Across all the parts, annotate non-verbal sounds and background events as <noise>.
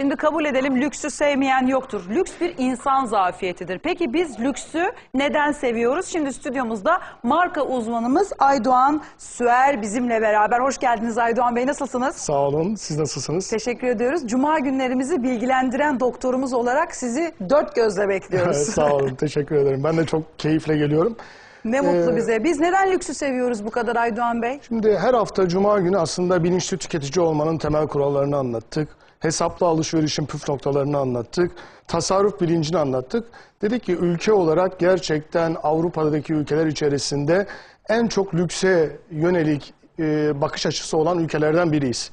Şimdi kabul edelim lüksü sevmeyen yoktur. Lüks bir insan zafiyetidir. Peki biz lüksü neden seviyoruz? Şimdi stüdyomuzda marka uzmanımız Aydoğan Süer bizimle beraber. Hoş geldiniz Aydoğan Bey nasılsınız? Sağ olun. Siz nasılsınız? Teşekkür ediyoruz. Cuma günlerimizi bilgilendiren doktorumuz olarak sizi dört gözle bekliyoruz. Evet, <laughs> sağ olun. Teşekkür ederim. Ben de çok keyifle geliyorum. ne mutlu Ee, bize. Biz neden lüksü seviyoruz bu kadar Aydoğan Bey? Şimdi her hafta Cuma günü aslında bilinçli tüketici olmanın temel kurallarını anlattık. Hesaplı alışverişin püf noktalarını anlattık. Tasarruf bilincini anlattık. Dedik ki ülke olarak gerçekten Avrupa'daki ülkeler içerisinde en çok lükse yönelik e, bakış açısı olan ülkelerden biriyiz.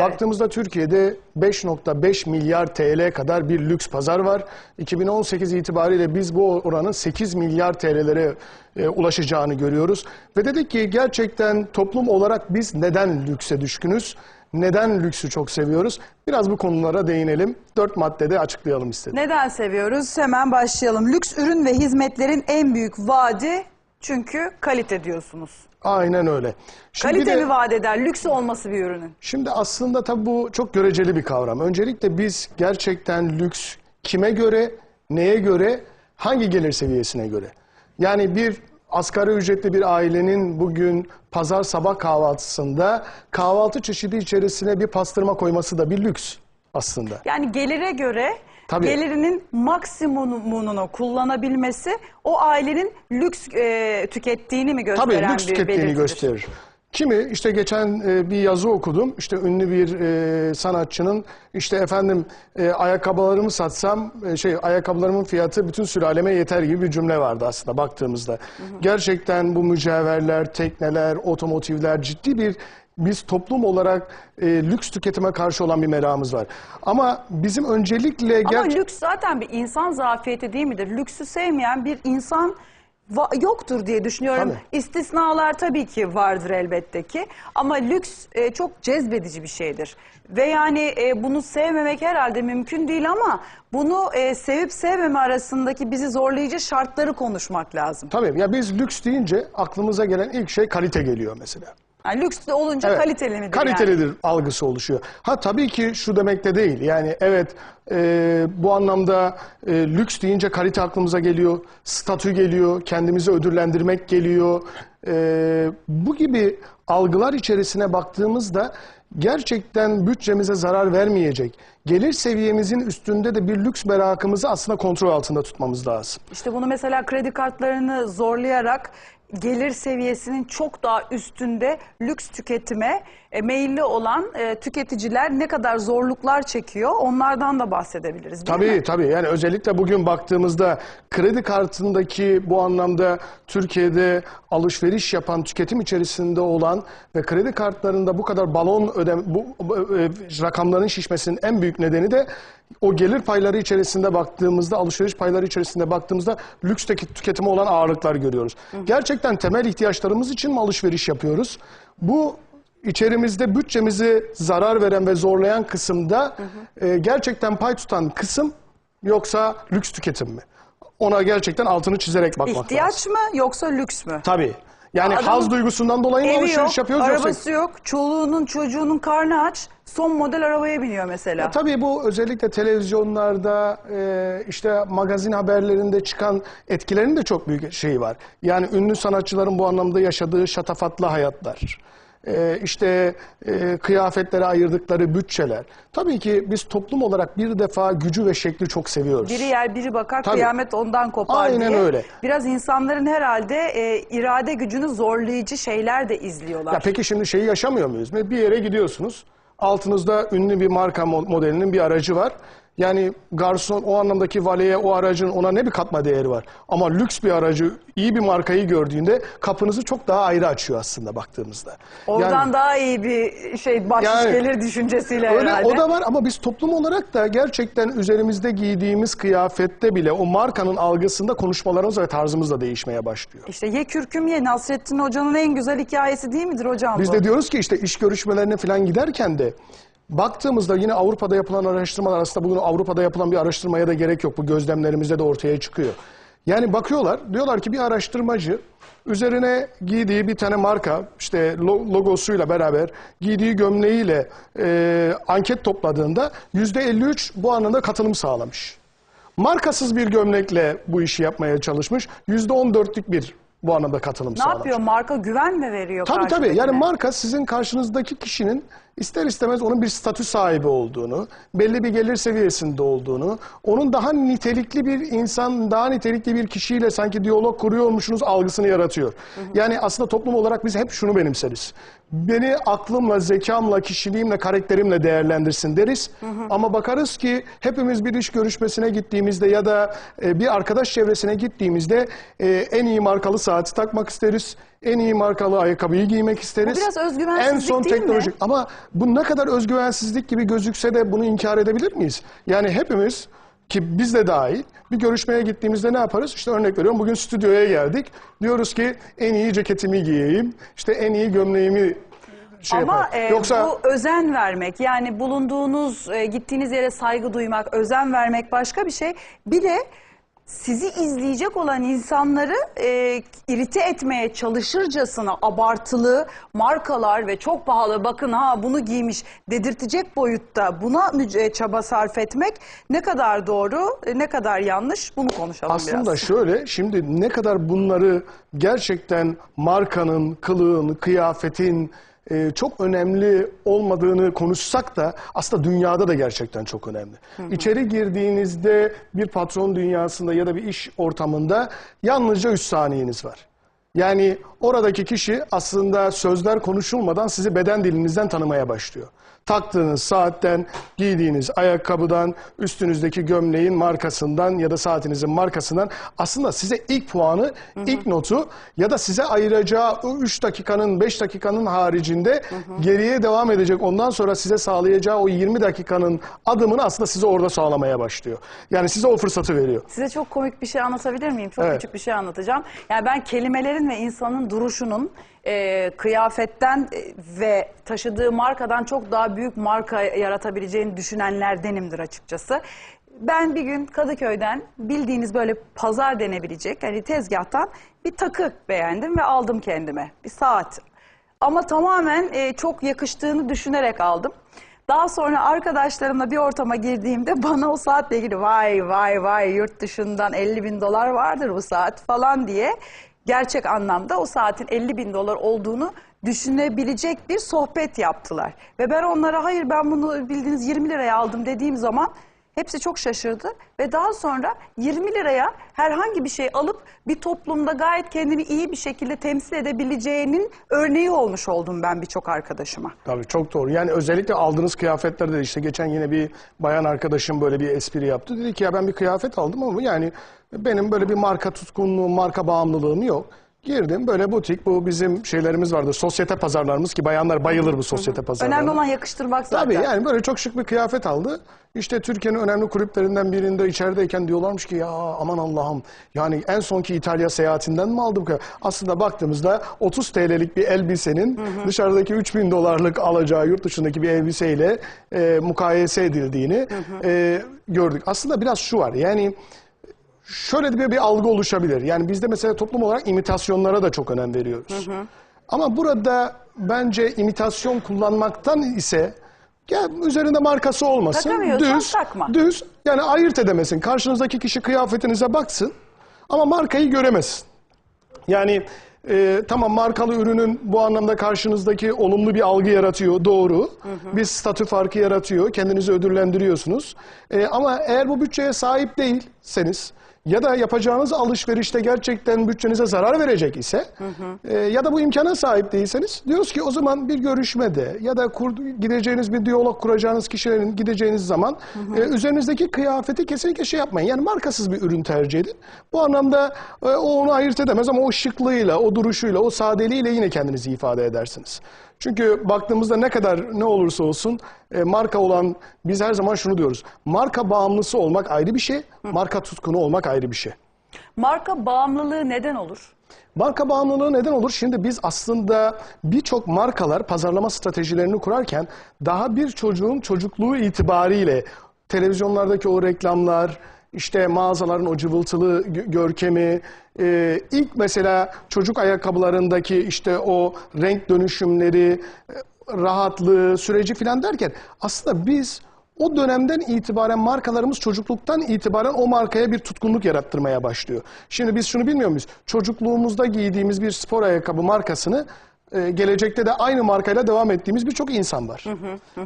Baktığımızda Türkiye'de 5.5 milyar TL kadar bir lüks pazar var. 2018 itibariyle biz bu oranın 8 milyar TL'lere e, ulaşacağını görüyoruz. Ve dedik ki gerçekten toplum olarak biz neden lükse düşkünüz? Neden lüksü çok seviyoruz? Biraz bu konulara değinelim. Dört maddede açıklayalım istedim. Neden seviyoruz? Hemen başlayalım. Lüks ürün ve hizmetlerin en büyük vaadi çünkü kalite diyorsunuz. Aynen öyle. Şimdi Kalite de- mi vaat eder? Lüks olması bir ürünün. Şimdi aslında tabii bu çok göreceli bir kavram. Öncelikle biz gerçekten lüks kime göre, neye göre, hangi gelir seviyesine göre? Yani bir asgari ücretli bir ailenin bugün pazar sabah kahvaltısında kahvaltı çeşidi içerisine bir pastırma koyması da bir lüks aslında. Yani gelire göre Tabii. gelirinin maksimumunu kullanabilmesi o ailenin lüks e, tükettiğini mi gösteren Tabii lüks bir tükettiğini belirtidir? gösterir. Kimi işte geçen e, bir yazı okudum. İşte ünlü bir e, sanatçının işte efendim e, ayakkabılarımı satsam e, şey ayakkabılarımın fiyatı bütün sülaleme yeter gibi bir cümle vardı aslında baktığımızda. Gerçekten bu mücevherler, tekneler, otomotivler ciddi bir biz toplum olarak e, lüks tüketime karşı olan bir merakımız var. Ama bizim öncelikle Ama lüks zaten bir insan zafiyeti değil midir? Lüksü sevmeyen bir insan va- yoktur diye düşünüyorum. Tabii. İstisnalar tabii ki vardır elbette ki. Ama lüks e, çok cezbedici bir şeydir. Ve yani e, bunu sevmemek herhalde mümkün değil ama bunu e, sevip sevmeme arasındaki bizi zorlayıcı şartları konuşmak lazım. Tabii ya biz lüks deyince aklımıza gelen ilk şey kalite geliyor mesela. Yani lüks de olunca Evet, kaliteli midir yani? Kalitelidir algısı oluşuyor. Ha tabii ki şu demek de değil. Yani evet e, bu anlamda e, lüks deyince kalite aklımıza geliyor, statü geliyor, kendimizi ödüllendirmek geliyor. E, bu gibi algılar içerisine baktığımızda gerçekten bütçemize zarar vermeyecek, gelir seviyemizin üstünde de bir lüks merakımızı aslında kontrol altında tutmamız lazım. İşte bunu mesela kredi kartlarını zorlayarak gelir seviyesinin çok daha üstünde lüks tüketime e, meyilli olan e, tüketiciler ne kadar zorluklar çekiyor onlardan da bahsedebiliriz Tabii mi? tabii yani özellikle bugün baktığımızda kredi kartındaki bu anlamda Türkiye'de alışveriş yapan tüketim içerisinde olan ve kredi kartlarında bu kadar balon ödem bu, e, rakamların şişmesinin en büyük nedeni de o gelir payları içerisinde baktığımızda alışveriş payları içerisinde baktığımızda lüksteki tüketime olan ağırlıklar görüyoruz. Gerçekten temel ihtiyaçlarımız için mi alışveriş yapıyoruz? Bu İçerimizde bütçemizi zarar veren ve zorlayan kısımda e, gerçekten pay tutan kısım yoksa lüks tüketim mi? Ona gerçekten altını çizerek bakmak lazım. İhtiyaç mı yoksa lüks mü? Tabii. Yani Adamın haz duygusundan dolayı mı Evi alışveriş yok, yapıyoruz yoksa... arabası yok, çoluğunun çocuğunun karnı aç, son model arabaya biniyor mesela. Tabii bu özellikle televizyonlarda e, işte magazin haberlerinde çıkan etkilerinin de çok büyük şeyi var. Yani ünlü sanatçıların bu anlamda yaşadığı şatafatlı hayatlar. E, işte e, kıyafetlere ayırdıkları bütçeler. Tabii ki biz toplum olarak bir defa gücü ve şekli çok seviyoruz. Biri yer biri bakar Tabii. kıyamet ondan kopar Aynen diye. öyle. Biraz insanların herhalde e, irade gücünü zorlayıcı şeyler de izliyorlar. Ya peki şimdi şeyi yaşamıyor muyuz? Bir yere gidiyorsunuz. Altınızda ünlü bir marka mo- modelinin bir aracı var. Yani garson o anlamdaki valeye o aracın ona ne bir katma değeri var. Ama lüks bir aracı, iyi bir markayı gördüğünde kapınızı çok daha ayrı açıyor aslında baktığımızda. Oradan Yani- daha iyi bir şey bahşiş Yani- gelir düşüncesiyle Öyle herhalde. o da var ama biz toplum olarak da gerçekten üzerimizde giydiğimiz kıyafette bile o markanın algısında konuşmalarımız ve tarzımız da değişmeye başlıyor. İşte ye kürküm ye Nasrettin Hoca'nın en güzel hikayesi değil midir hocam Biz bu? de diyoruz ki işte iş görüşmelerine falan giderken de baktığımızda yine Avrupa'da yapılan araştırmalar aslında bugün Avrupa'da yapılan bir araştırmaya da gerek yok. Bu gözlemlerimizde de ortaya çıkıyor. Yani bakıyorlar, diyorlar ki bir araştırmacı üzerine giydiği bir tane marka, işte lo- logosuyla beraber giydiği gömleğiyle e, anket topladığında yüzde 53 bu anlamda katılım sağlamış. Markasız bir gömlekle bu işi yapmaya çalışmış. Yüzde 14'lük bir bu anlamda katılım Ne sağlamış. yapıyor? Marka güven mi veriyor Tabii tabii. Yani marka sizin karşınızdaki kişinin ister istemez onun bir statü sahibi olduğunu, belli bir gelir seviyesinde olduğunu, onun daha nitelikli bir insan, daha nitelikli bir kişiyle sanki diyalog kuruyormuşsunuz algısını yaratıyor. Yani aslında toplum olarak biz hep şunu benimseriz. Beni aklımla, zekamla, kişiliğimle, karakterimle değerlendirsin deriz. Ama bakarız ki hepimiz bir iş görüşmesine gittiğimizde ya da e, bir arkadaş çevresine gittiğimizde e, en iyi markalı saati takmak isteriz. En iyi markalı ayakkabıyı giymek isteriz. Bu biraz özgüvensizlik En son değil mi? teknolojik. Ama bu ne kadar özgüvensizlik gibi gözükse de bunu inkar edebilir miyiz? Yani hepimiz ki biz de dahil bir görüşmeye gittiğimizde ne yaparız? İşte örnek veriyorum bugün stüdyoya geldik. Diyoruz ki en iyi ceketimi giyeyim. işte en iyi gömleğimi şey Ama e, Yoksa bu özen vermek yani bulunduğunuz e, gittiğiniz yere saygı duymak, özen vermek başka bir şey. Bir de sizi izleyecek olan insanları e, irite etmeye çalışırcasına abartılı markalar ve çok pahalı bakın ha bunu giymiş dedirtecek boyutta buna çaba sarf etmek ne kadar doğru e, ne kadar yanlış bunu konuşalım Aslında biraz. şöyle şimdi ne kadar bunları gerçekten markanın, kılığın, kıyafetin e, çok önemli olmadığını konuşsak da aslında dünyada da gerçekten çok önemli. İçeri girdiğinizde bir patron dünyasında ya da bir iş ortamında yalnızca 3 saniyeniz var. Yani oradaki kişi aslında sözler konuşulmadan sizi beden dilinizden tanımaya başlıyor. Taktığınız saatten, giydiğiniz ayakkabıdan, üstünüzdeki gömleğin markasından ya da saatinizin markasından aslında size ilk puanı, ilk notu ya da size ayıracağı 3 dakikanın, 5 dakikanın haricinde geriye devam edecek. Ondan sonra size sağlayacağı o 20 dakikanın adımını aslında size orada sağlamaya başlıyor. Yani size o fırsatı veriyor. Size çok komik bir şey anlatabilir miyim? Çok Evet. küçük bir şey anlatacağım. Yani ben kelimelerin ve insanın duruşunun e, kıyafetten e, ve taşıdığı markadan çok daha büyük marka yaratabileceğini düşünenlerdenimdir açıkçası. Ben bir gün Kadıköy'den bildiğiniz böyle pazar denebilecek hani tezgahtan bir takı beğendim ve aldım kendime. Bir saat. Ama tamamen e, çok yakıştığını düşünerek aldım. Daha sonra arkadaşlarımla bir ortama girdiğimde <laughs> bana o saatle ilgili vay vay vay yurt dışından 50 bin dolar vardır bu saat falan diye gerçek anlamda o saatin 50 bin dolar olduğunu düşünebilecek bir sohbet yaptılar. Ve ben onlara hayır ben bunu bildiğiniz 20 liraya aldım dediğim zaman hepsi çok şaşırdı ve daha sonra 20 liraya herhangi bir şey alıp bir toplumda gayet kendini iyi bir şekilde temsil edebileceğinin örneği olmuş oldum ben birçok arkadaşıma. Tabii çok doğru. Yani özellikle aldığınız kıyafetlerde de işte geçen yine bir bayan arkadaşım böyle bir espri yaptı. Dedi ki ya ben bir kıyafet aldım ama yani benim böyle bir marka tutkunluğum, marka bağımlılığım yok. Girdim böyle butik bu bizim şeylerimiz vardı. Sosyete pazarlarımız ki bayanlar bayılır bu sosyete pazarlarına. Önemli olan yakıştırmak zaten. Tabii yani böyle çok şık bir kıyafet aldı. İşte Türkiye'nin önemli kulüplerinden birinde içerideyken diyorlarmış ki ya aman Allah'ım yani en sonki İtalya seyahatinden mi aldım? Aslında baktığımızda 30 TL'lik bir elbisenin dışarıdaki 3000 dolarlık alacağı yurt dışındaki bir elbiseyle e, mukayese edildiğini e, gördük. Aslında biraz şu var yani şöyle bir, bir algı oluşabilir. Yani bizde mesela toplum olarak imitasyonlara da çok önem veriyoruz. Ama burada bence imitasyon kullanmaktan ise ya üzerinde markası olmasın. Düz, takma. düz yani ayırt edemesin. Karşınızdaki kişi kıyafetinize baksın ama markayı göremesin. Yani e, tamam markalı ürünün bu anlamda karşınızdaki olumlu bir algı yaratıyor doğru. Bir statü farkı yaratıyor. Kendinizi ödüllendiriyorsunuz. E, ama eğer bu bütçeye sahip değilseniz ya da yapacağınız alışverişte gerçekten bütçenize zarar verecek ise e, ya da bu imkana sahip değilseniz diyoruz ki o zaman bir görüşmede ya da kur, gideceğiniz bir diyalog kuracağınız kişilerin gideceğiniz zaman e, üzerinizdeki kıyafeti kesinlikle şey yapmayın. Yani markasız bir ürün tercih edin. Bu anlamda e, o onu ayırt edemez ama o şıklığıyla, o duruşuyla, o sadeliğiyle yine kendinizi ifade edersiniz. Çünkü baktığımızda ne kadar ne olursa olsun e, marka olan biz her zaman şunu diyoruz. Marka bağımlısı olmak ayrı bir şey, marka tutkunu olmak ayrı bir şey. Marka bağımlılığı neden olur? Marka bağımlılığı neden olur? Şimdi biz aslında birçok markalar pazarlama stratejilerini kurarken daha bir çocuğun çocukluğu itibariyle televizyonlardaki o reklamlar, işte mağazaların o cıvıltılı gö- görkemi, e, ilk mesela çocuk ayakkabılarındaki işte o renk dönüşümleri, e, rahatlığı, süreci filan derken aslında biz o dönemden itibaren markalarımız çocukluktan itibaren o markaya bir tutkunluk yarattırmaya başlıyor. Şimdi biz şunu bilmiyor muyuz? Çocukluğumuzda giydiğimiz bir spor ayakkabı markasını e, gelecekte de aynı markayla devam ettiğimiz birçok insan var.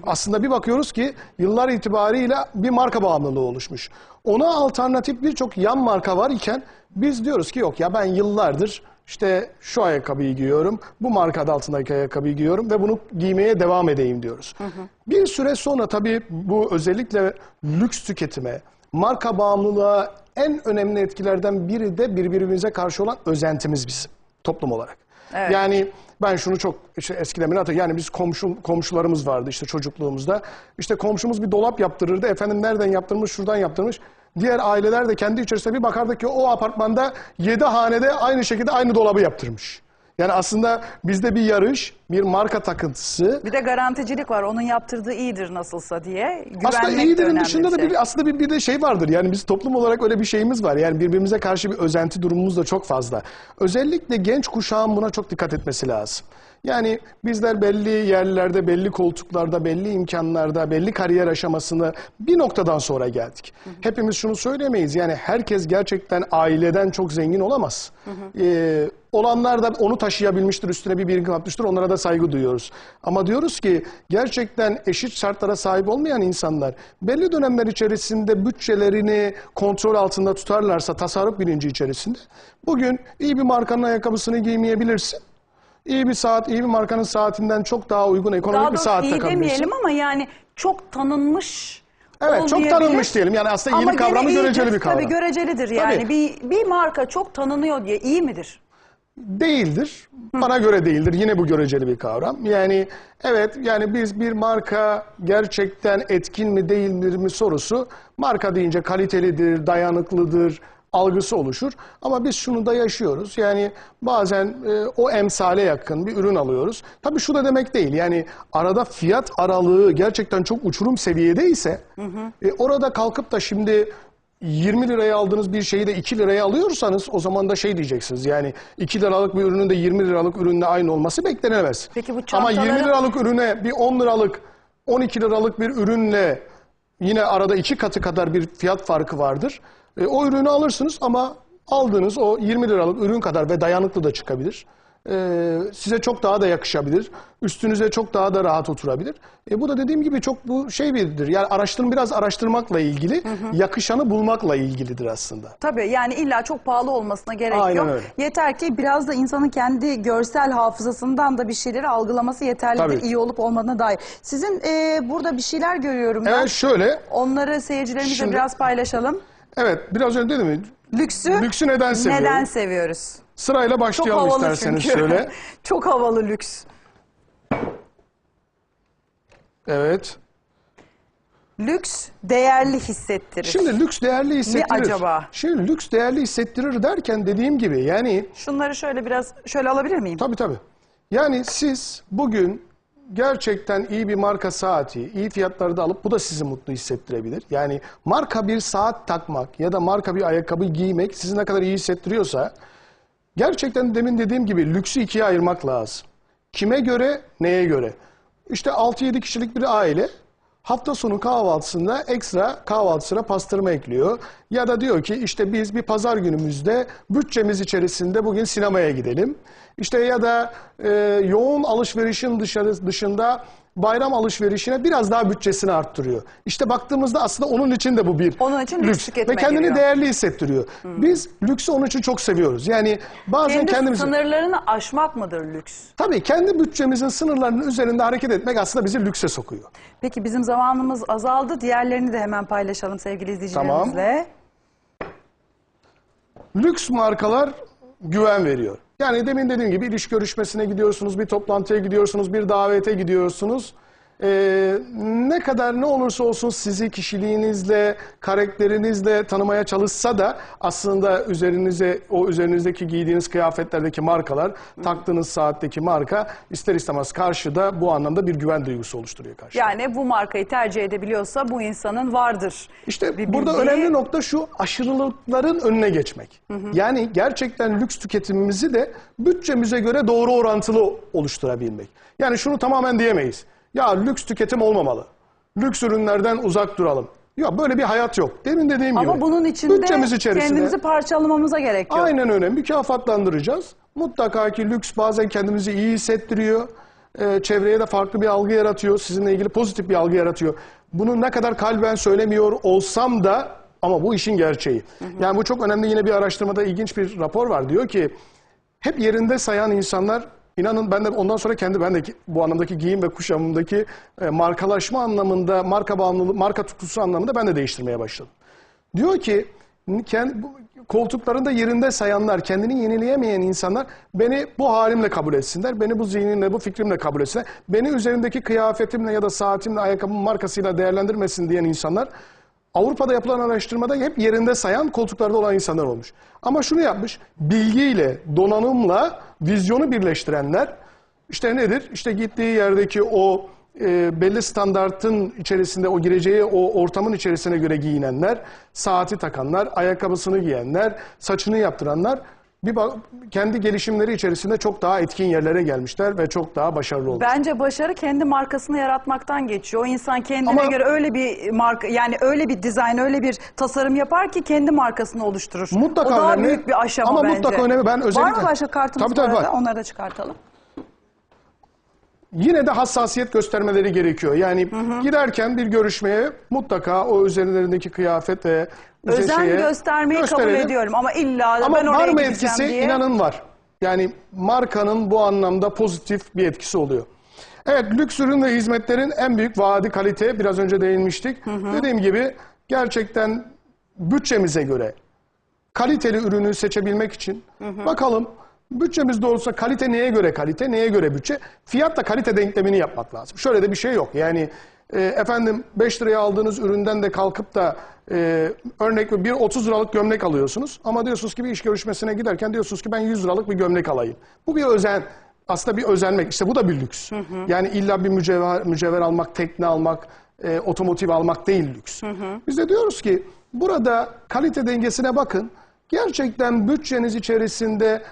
Aslında bir bakıyoruz ki yıllar itibariyle bir marka bağımlılığı oluşmuş. Ona alternatif birçok yan marka var iken biz diyoruz ki yok ya ben yıllardır işte şu ayakkabıyı giyiyorum, bu marka adı altındaki ayakkabıyı giyiyorum ve bunu giymeye devam edeyim diyoruz. Bir süre sonra tabii bu özellikle lüks tüketime, marka bağımlılığa en önemli etkilerden biri de birbirimize karşı olan özentimiz bizim toplum olarak. Evet. Yani ben şunu çok işte eskiden hatırlıyorum. Yani biz komşu, komşularımız vardı işte çocukluğumuzda. İşte komşumuz bir dolap yaptırırdı. Efendim nereden yaptırmış, şuradan yaptırmış. Diğer aileler de kendi içerisinde bir bakardı ki o apartmanda yedi hanede aynı şekilde aynı dolabı yaptırmış. Yani aslında bizde bir yarış, bir marka takıntısı. Bir de garanticilik var. Onun yaptırdığı iyidir nasılsa diye. Aslında Güvenmek de iyidirin önemli dışında da şey. bir aslında bir, bir de şey vardır. Yani biz toplum olarak öyle bir şeyimiz var. Yani birbirimize karşı bir özenti durumumuz da çok fazla. Özellikle genç kuşağın buna çok dikkat etmesi lazım. Yani bizler belli yerlerde, belli koltuklarda, belli imkanlarda, belli kariyer aşamasını bir noktadan sonra geldik. Hepimiz şunu söylemeyiz. Yani herkes gerçekten aileden çok zengin olamaz. Ee, olanlar da onu taşıyabilmiştir, üstüne bir birikim yapmıştır. Onlara da saygı duyuyoruz. Ama diyoruz ki gerçekten eşit şartlara sahip olmayan insanlar belli dönemler içerisinde bütçelerini kontrol altında tutarlarsa tasarruf bilinci içerisinde bugün iyi bir markanın ayakkabısını giymeyebilirsin. İyi bir saat, iyi bir markanın saatinden çok daha uygun ekonomik Daha bir doğrusu saat iyi takabilirsin. demeyelim ama yani çok tanınmış Evet, çok tanınmış diyelim. Yani aslında iyilik kavramı göreceli bir kavram. Tabii görecelidir yani. Tabii. Bir, bir marka çok tanınıyor diye iyi midir? Değildir. Bana göre değildir. Yine bu göreceli bir kavram. Yani evet yani biz bir marka gerçekten etkin mi değil mi sorusu marka deyince kalitelidir, dayanıklıdır algısı oluşur. Ama biz şunu da yaşıyoruz. Yani bazen e, o emsale yakın bir ürün alıyoruz. Tabii şu da demek değil. Yani arada fiyat aralığı gerçekten çok uçurum seviyedeyse e, orada kalkıp da şimdi 20 liraya aldığınız bir şeyi de 2 liraya alıyorsanız o zaman da şey diyeceksiniz. Yani 2 liralık bir ürünün de 20 liralık ürünle aynı olması beklenemez. Peki bu Ama 20 çantaların- liralık ürüne bir 10 liralık 12 liralık bir ürünle yine arada iki katı kadar bir fiyat farkı vardır. E, o ürünü alırsınız ama aldığınız o 20 liralık ürün kadar ve dayanıklı da çıkabilir. E, size çok daha da yakışabilir. Üstünüze çok daha da rahat oturabilir. E, bu da dediğim gibi çok bu şey biridir. Yani araştırma biraz araştırmakla ilgili, yakışanı bulmakla ilgilidir aslında. Tabii yani illa çok pahalı olmasına gerek Aynen yok. öyle. Yeter ki biraz da insanın kendi görsel hafızasından da bir şeyleri algılaması yeterlidir. Tabii. iyi olup olmadığına dair. Sizin e, burada bir şeyler görüyorum ben. Evet şöyle, Onları seyircilerimizle Şimdi- biraz paylaşalım. Evet biraz önce dedim mi? Lüksü, Lüksü neden seviyorum? Neden seviyoruz? Sırayla Çok başlayalım havalı isterseniz çünkü. şöyle. <laughs> Çok havalı lüks. Evet. Lüks değerli hissettirir. Şimdi lüks değerli hissettirir. acaba? Şimdi lüks değerli hissettirir derken dediğim gibi yani Şunları şöyle biraz şöyle alabilir miyim? tabii tabii. Yani siz bugün gerçekten iyi bir marka saati, iyi fiyatlarda alıp bu da sizi mutlu hissettirebilir. Yani marka bir saat takmak ya da marka bir ayakkabı giymek sizi ne kadar iyi hissettiriyorsa gerçekten demin dediğim gibi lüksü ikiye ayırmak lazım. Kime göre, neye göre? İşte 6-7 kişilik bir aile hafta sonu kahvaltısında ekstra kahvaltısına pastırma ekliyor. Ya da diyor ki işte biz bir pazar günümüzde bütçemiz içerisinde bugün sinemaya gidelim. İşte ya da e, yoğun alışverişin dışarı, dışında bayram alışverişine biraz daha bütçesini arttırıyor. İşte baktığımızda aslında onun için de bu bir Onun için lüks ve kendini giriyor. değerli hissettiriyor. Biz lüksü onun için çok seviyoruz. Yani bazen Kendi kendimizi sınırlarını aşmak mıdır lüks? Tabii kendi bütçemizin sınırlarının üzerinde hareket etmek aslında bizi lükse sokuyor. Peki bizim zamanımız azaldı. Diğerlerini de hemen paylaşalım sevgili izleyicilerimizle. Lüks markalar güven veriyor. Yani demin dediğim gibi iş görüşmesine gidiyorsunuz, bir toplantıya gidiyorsunuz, bir davete gidiyorsunuz. Ee, ne kadar ne olursa olsun sizi kişiliğinizle, karakterinizle tanımaya çalışsa da aslında üzerinize o üzerinizdeki giydiğiniz kıyafetlerdeki markalar, taktığınız saatteki marka ister istemez karşıda bu anlamda bir güven duygusu oluşturuyor karşıda. Yani bu markayı tercih edebiliyorsa bu insanın vardır. İşte bir burada bildiği. önemli nokta şu aşırılıkların önüne geçmek. Yani gerçekten lüks tüketimimizi de bütçemize göre doğru orantılı oluşturabilmek. Yani şunu tamamen diyemeyiz. Ya lüks tüketim olmamalı. Lüks ürünlerden uzak duralım. Ya böyle bir hayat yok. Demin dediğim gibi. Ama bunun için de kendimizi parçalamamıza gerek yok. aynen öyle mükafatlandıracağız. Mutlaka ki lüks bazen kendimizi iyi hissettiriyor. Ee, çevreye de farklı bir algı yaratıyor. Sizinle ilgili pozitif bir algı yaratıyor. Bunu ne kadar kalben söylemiyor olsam da ama bu işin gerçeği. Yani bu çok önemli yine bir araştırmada ilginç bir rapor var. Diyor ki hep yerinde sayan insanlar inanın ben de ondan sonra kendi ben de bu anlamdaki giyim ve kuşamımdaki e, markalaşma anlamında marka bağımlılığı marka tutkusu anlamında ben de değiştirmeye başladım. Diyor ki kendi, koltuklarında yerinde sayanlar, kendini yenileyemeyen insanlar beni bu halimle kabul etsinler, beni bu zihnimle, bu fikrimle kabul etsinler, beni üzerimdeki kıyafetimle ya da saatimle, ayakkabımın markasıyla değerlendirmesin diyen insanlar Avrupa'da yapılan araştırmada hep yerinde sayan koltuklarda olan insanlar olmuş. Ama şunu yapmış, bilgiyle, donanımla vizyonu birleştirenler işte nedir? İşte gittiği yerdeki o e, belli standartın içerisinde o gireceği o ortamın içerisine göre giyinenler, saati takanlar, ayakkabısını giyenler, saçını yaptıranlar bir bak- kendi gelişimleri içerisinde çok daha etkin yerlere gelmişler ve çok daha başarılı olmuşlar. Bence başarı kendi markasını yaratmaktan geçiyor. O insan kendine Ama- göre öyle bir marka yani öyle bir dizayn, öyle bir tasarım yapar ki kendi markasını oluşturur. Mutlaka o daha önemli. büyük bir aşama Ama bence. mutlaka önemli. Ben Var özellikle- mı başka kartımız Tabii, tabii var. Onları da çıkartalım. yine de hassasiyet göstermeleri gerekiyor. Yani giderken bir görüşmeye mutlaka o üzerlerindeki kıyafet ve Özen şeye göstermeyi kabul gösterelim. ediyorum ama illa Ama ben oraya gideceğim etkisi? diye. İnanın var. Yani markanın bu anlamda pozitif bir etkisi oluyor. Evet lüks ürün ve hizmetlerin en büyük vaadi kalite. Biraz önce değinmiştik. Dediğim gibi gerçekten bütçemize göre kaliteli ürünü seçebilmek için bakalım bütçemiz doğrultusunda kalite neye göre kalite, neye göre bütçe? Fiyatla kalite denklemini yapmak lazım. Şöyle de bir şey yok. Yani e, efendim 5 liraya aldığınız üründen de kalkıp da e, örnek bir 30 liralık gömlek alıyorsunuz. Ama diyorsunuz ki bir iş görüşmesine giderken diyorsunuz ki ben 100 liralık bir gömlek alayım. Bu bir özen. Aslında bir özenmek. İşte bu da bir lüks. Yani illa bir mücevher, mücevher almak, tekne almak, e, otomotiv almak değil lüks. Biz de diyoruz ki burada kalite dengesine bakın. Gerçekten bütçeniz içerisinde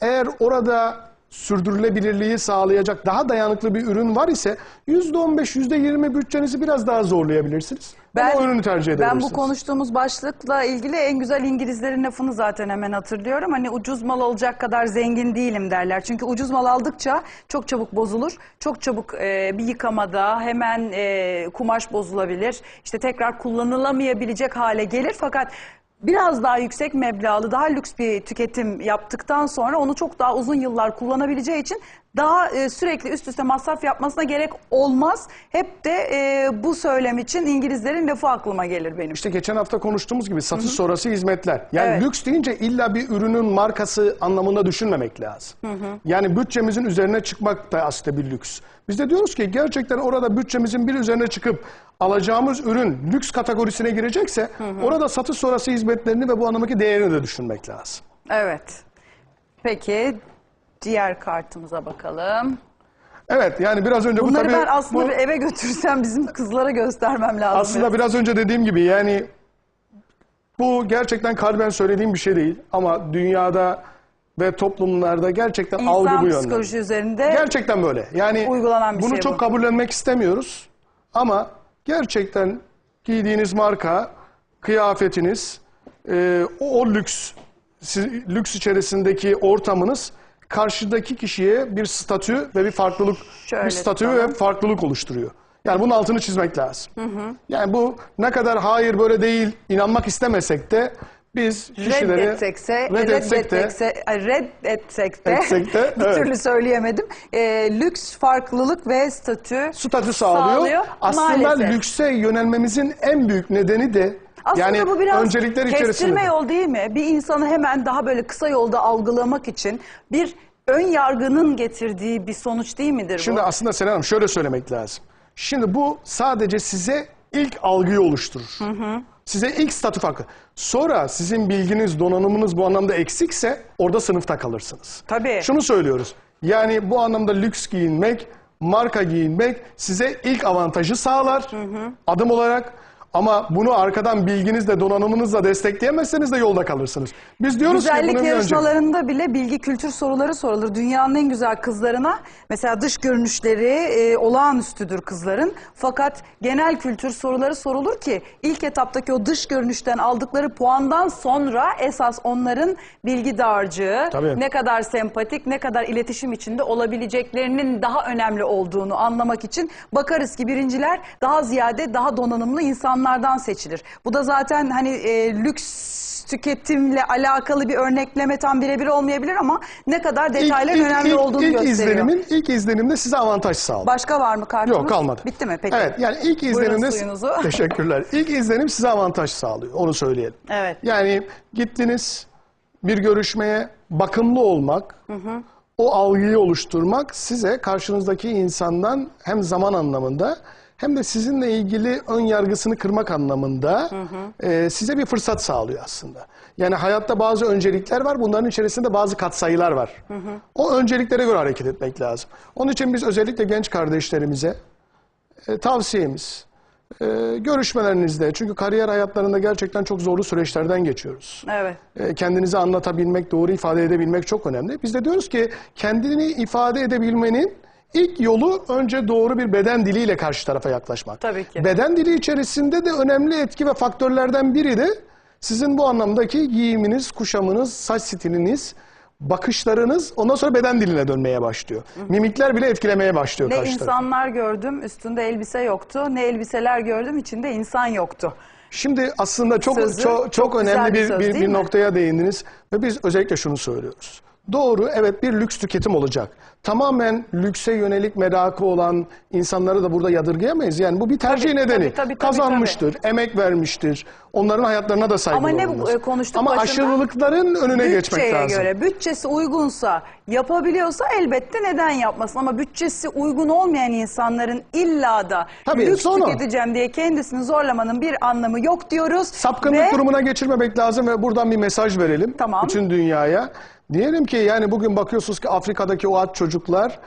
eğer orada sürdürülebilirliği sağlayacak daha dayanıklı bir ürün var ise %15, %20 bütçenizi biraz daha zorlayabilirsiniz. Ben, o ürünü tercih edebilirsiniz. Ben bu konuştuğumuz başlıkla ilgili en güzel İngilizlerin lafını zaten hemen hatırlıyorum. Hani ucuz mal alacak kadar zengin değilim derler. Çünkü ucuz mal aldıkça çok çabuk bozulur. Çok çabuk e, bir yıkamada hemen e, kumaş bozulabilir. İşte tekrar kullanılamayabilecek hale gelir. Fakat biraz daha yüksek meblağlı, daha lüks bir tüketim yaptıktan sonra onu çok daha uzun yıllar kullanabileceği için daha e, sürekli üst üste masraf yapmasına gerek olmaz. Hep de e, bu söylem için İngilizlerin lafı aklıma gelir benim. İşte geçen hafta konuştuğumuz gibi satış sonrası hizmetler. Yani Evet. lüks deyince illa bir ürünün markası anlamında düşünmemek lazım. Yani bütçemizin üzerine çıkmak da aslında bir lüks. Biz de diyoruz ki gerçekten orada bütçemizin bir üzerine çıkıp alacağımız ürün lüks kategorisine girecekse orada satış sonrası hizmetlerini ve bu anlamdaki değerini de düşünmek lazım. Evet. Peki diğer kartımıza bakalım. Evet yani biraz önce bu Bunları tabii ben aslında bu- bir eve götürsem bizim kızlara göstermem lazım. Aslında biraz önce dediğim gibi yani bu gerçekten kalben söylediğim bir şey değil ama dünyada ve toplumlarda gerçekten algı bu İnsan yönde. psikoloji üzerinde Gerçekten böyle. Yani Uygulanan bir bunu şey çok bu. kabullenmek istemiyoruz ama gerçekten giydiğiniz marka, kıyafetiniz, e, o, o lüks siz- lüks içerisindeki ortamınız karşıdaki kişiye bir statü ve bir farklılık Şöyle bir statü tutalım. ve farklılık oluşturuyor. Yani bunun altını çizmek lazım. Yani bu ne kadar hayır böyle değil inanmak istemesek de biz kişileri reddetsekse, reddetsek de reddetsek de, Etsek de, <laughs> bir evet. türlü söyleyemedim. Ee, lüks farklılık ve statü statü sağlıyor. Sağlıyor, Aslında maalesef. lükse yönelmemizin en büyük nedeni de Aslında yani bu biraz öncelikler kestirme içerisinde. yol değil mi? Bir insanı hemen daha böyle kısa yolda algılamak için bir ön yargının getirdiği bir sonuç değil midir Şimdi bu? aslında Selen Hanım şöyle söylemek lazım. Şimdi bu sadece size ilk algıyı oluşturur. Size ilk statü farkı. Sonra sizin bilginiz, donanımınız bu anlamda eksikse orada sınıfta kalırsınız. Tabii. Şunu söylüyoruz. Yani bu anlamda lüks giyinmek, marka giyinmek size ilk avantajı sağlar adım olarak. Ama bunu arkadan bilginizle, donanımınızla destekleyemezseniz de yolda kalırsınız. Biz diyoruz ki Güzellik bunun bir önce... yarışmalarında bile bilgi kültür soruları sorulur. Dünyanın en güzel kızlarına mesela dış görünüşleri e, olağanüstüdür kızların. Fakat genel kültür soruları sorulur ki ilk etaptaki o dış görünüşten aldıkları puandan sonra esas onların bilgi dağarcığı, Tabii. ne kadar sempatik, ne kadar iletişim içinde olabileceklerinin daha önemli olduğunu anlamak için bakarız ki birinciler daha ziyade daha donanımlı insanlardan seçilir. Bu da zaten hani e, lüks tüketimle alakalı bir örnekleme tam birebir olmayabilir ama ne kadar detayların önemli olduğunu ilk gösteriyor. izlenimin ilk izlenimde size avantaj sağlar. Başka var mı kartımız? Yok kalmadı. Bitti mi peki? Evet yani ilk izlenimde suyunuzu. <laughs> <laughs> teşekkürler. İlk izlenim size avantaj sağlıyor. Onu söyleyelim. Evet. Yani gittiniz bir görüşmeye bakımlı olmak, o algıyı oluşturmak size karşınızdaki insandan hem zaman anlamında hem de sizinle ilgili ön yargısını kırmak anlamında e, size bir fırsat sağlıyor aslında. Yani hayatta bazı öncelikler var. Bunların içerisinde bazı katsayılar var. O önceliklere göre hareket etmek lazım. Onun için biz özellikle genç kardeşlerimize e, tavsiyemiz e, görüşmelerinizde çünkü kariyer hayatlarında gerçekten çok zorlu süreçlerden geçiyoruz. Evet. E, kendinizi anlatabilmek, doğru ifade edebilmek çok önemli. Biz de diyoruz ki kendini ifade edebilmenin ilk yolu önce doğru bir beden diliyle karşı tarafa yaklaşmak. Tabii ki. Beden dili içerisinde de önemli etki ve faktörlerden biri de sizin bu anlamdaki giyiminiz, kuşamınız, saç stiliniz, bakışlarınız ondan sonra beden diline dönmeye başlıyor. Mimikler bile etkilemeye başlıyor Ne karşı tarafı. insanlar gördüm üstünde elbise yoktu ne elbiseler gördüm içinde insan yoktu. Şimdi aslında çok Sözü çok çok, çok önemli bir bir söz, bir, bir noktaya değindiniz ve biz özellikle şunu söylüyoruz. Doğru evet bir lüks tüketim olacak. Tamamen lükse yönelik merakı olan insanları da burada yadırgayamayız. Yani bu bir tercih Tabii, nedeni. tabii, tabii, tabii, Kazanmıştır, emek vermiştir. Onların hayatlarına da saygılı Ama ne e, konuştuk Ama başında? aşırılıkların önüne geçmek Bütçeye lazım. göre bütçesi uygunsa yapabiliyorsa elbette neden yapmasın ama bütçesi uygun olmayan insanların illa da Tabii, lüks sonra- tüketeceğim diye kendisini zorlamanın bir anlamı yok diyoruz. Sapkınlık Ve durumuna geçirmemek lazım ve buradan bir mesaj verelim Tamam. bütün dünyaya. Diyelim ki yani bugün bakıyorsunuz ki Afrika'daki o aç çocuklar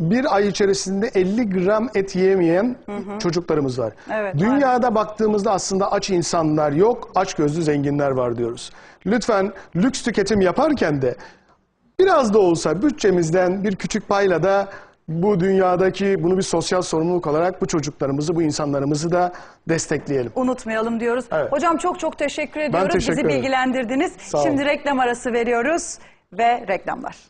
bir ay içerisinde 50 gram et yemeyen çocuklarımız var. Evet, Dünyada baktığımızda aslında aç insanlar yok, aç gözlü zenginler var diyoruz. Lütfen lüks tüketim yaparken de biraz da olsa bütçemizden bir küçük payla da bu dünyadaki bunu bir sosyal sorumluluk olarak bu çocuklarımızı, bu insanlarımızı da destekleyelim. unutmayalım diyoruz. Evet. Hocam çok çok teşekkür ediyoruz. teşekkür Bizi ederim. bilgilendirdiniz. Sağ olun. Şimdi reklam arası veriyoruz ve reklamlar.